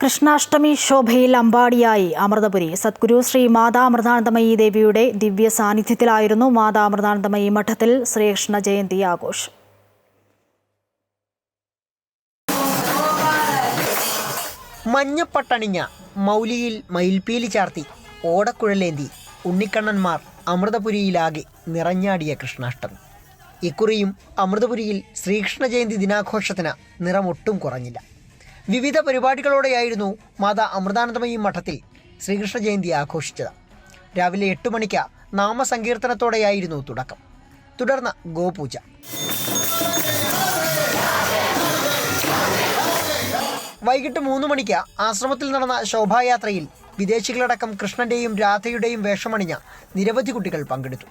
കൃഷ്ണാഷ്ടമി ശോഭയിൽ അമ്പാടിയായി. അമൃതപുരി. സദ്ഗുരു ശ്രീ മാതാ അമൃതാനന്ദമയി ദേവിയുടെ ദിവ്യ സാന്നിധ്യത്തിലായിരുന്നു മാതാ അമൃതാനന്ദമയി മഠത്തിൽ ശ്രീകൃഷ്ണ ജയന്തി ആഘോഷം. മഞ്ഞപ്പട്ടണിഞ്ഞ മൗലിയിൽ മയിൽപ്പീലി ചാർത്തി ഓടക്കുഴലേന്തി ഉണ്ണിക്കണ്ണന്മാർ അമൃതപുരിയിലാകെ നിറഞ്ഞാടിയ കൃഷ്ണാഷ്ടമി. ഇക്കുറിയും അമൃതപുരിയിൽ ശ്രീകൃഷ്ണ ജയന്തി ദിനാഘോഷത്തിന് നിറമൊട്ടും കുറഞ്ഞില്ല. വിവിധ പരിപാടികളോടെയായിരുന്നു മാതാ അമൃതാനന്ദമയി മഠത്തിൽ ശ്രീകൃഷ്ണ ജയന്തി ആഘോഷിച്ചത്. രാവിലെ എട്ട് മണിക്ക് നാമസങ്കീർത്തനത്തോടെയായിരുന്നു തുടക്കം. തുടർന്ന് ഗോപൂജ. വൈകിട്ട് മൂന്ന് മണിക്ക് ആശ്രമത്തിൽ നടന്ന ശോഭായാത്രയിൽ വിദേശികളടക്കം കൃഷ്ണന്റെയും രാധയുടെയും വേഷമണിഞ്ഞ നിരവധി കുട്ടികൾ പങ്കെടുത്തു.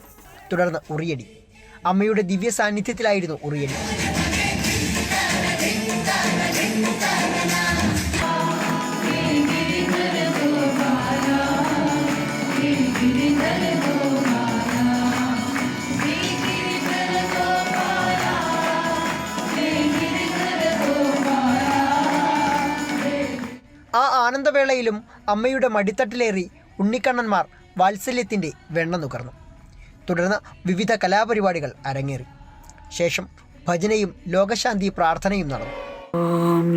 തുടർന്ന് ഉറിയടി. അമ്മയുടെ ദിവ്യ സാന്നിധ്യത്തിലായിരുന്നു ഉറിയടി. ആ ആനന്ദവേളയിലും അമ്മയുടെ മടിത്തട്ടിലേറി ഉണ്ണിക്കണ്ണന്മാർ വാത്സല്യത്തിന്റെ വെണ്ണ നുകർന്നു. തുടർന്ന് വിവിധ കലാപരിപാടികൾ അരങ്ങേറി. ശേഷം ഭജനയും ലോകശാന്തി പ്രാർത്ഥനയും നടന്നു. ഓം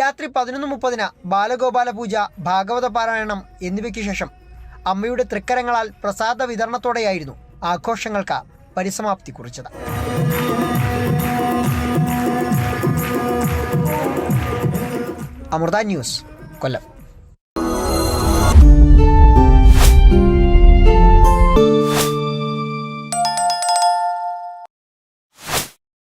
രാത്രി പതിനൊന്ന് മുപ്പതിന് ബാലഗോപാല പൂജ ഭാഗവത പാരായണം എന്നിവയ്ക്ക് ശേഷം അമ്മയുടെ തൃക്കരങ്ങളാൽ പ്രസാദ വിതരണത്തോടെയായിരുന്നു ആഘോഷങ്ങൾക്ക് പരിസമാപ്തി കുറിച്ചത്. അമൃത ന്യൂസ് കൊല്ലം.